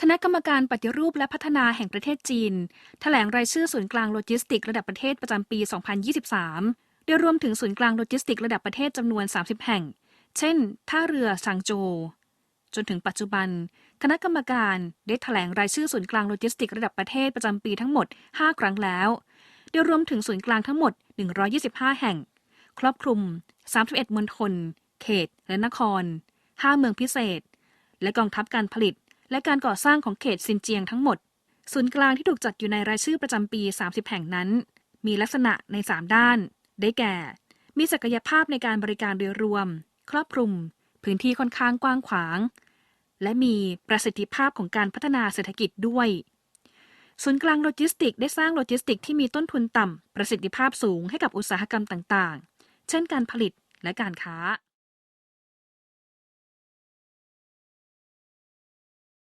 คณะกรรมการปฏิรูปและพัฒนาแห่งประเทศจีน แถลงรายชื่อศูนย์กลางโลจิสติกระดับประเทศประจำปี 2023 โดยรวมถึงศูนย์กลางโลจิสติกระดับประเทศจำนวน 30 แห่ง เช่น ท่าเรือซางโจ จนถึงปัจจุบัน คณะกรรมการได้แถลงรายชื่อศูนย์กลางโลจิสติกระดับประเทศประจำปีทั้งหมด 5 ครั้งแล้ว โดยรวมถึงศูนย์กลางทั้งหมด 125 แห่ง ครอบคลุม 31มณฑล เขต และนคร 5 เมืองพิเศษ และกองทัพการผลิต และการก่อสร้างของเขตซินเจียงทั้งหมด ศูนย์กลางที่ถูกจัดอยู่ในรายชื่อประจำปี 30 แห่งนั้น มีลักษณะใน 3 ด้าน ได้แก่ มีศักยภาพในการบริการโดยรวม ครอบคลุม พื้นที่ค่อนข้างกว้างขวาง และมีประสิทธิภาพของการพัฒนาเศรษฐกิจด้วยศูนย์กลางโลจิสติกได้สร้างโลจิสติกที่มีต้นทุนต่ำ ประสิทธิภาพสูงให้กับอุตสาหกรรมต่าง ๆ เช่นการผลิตและการค้า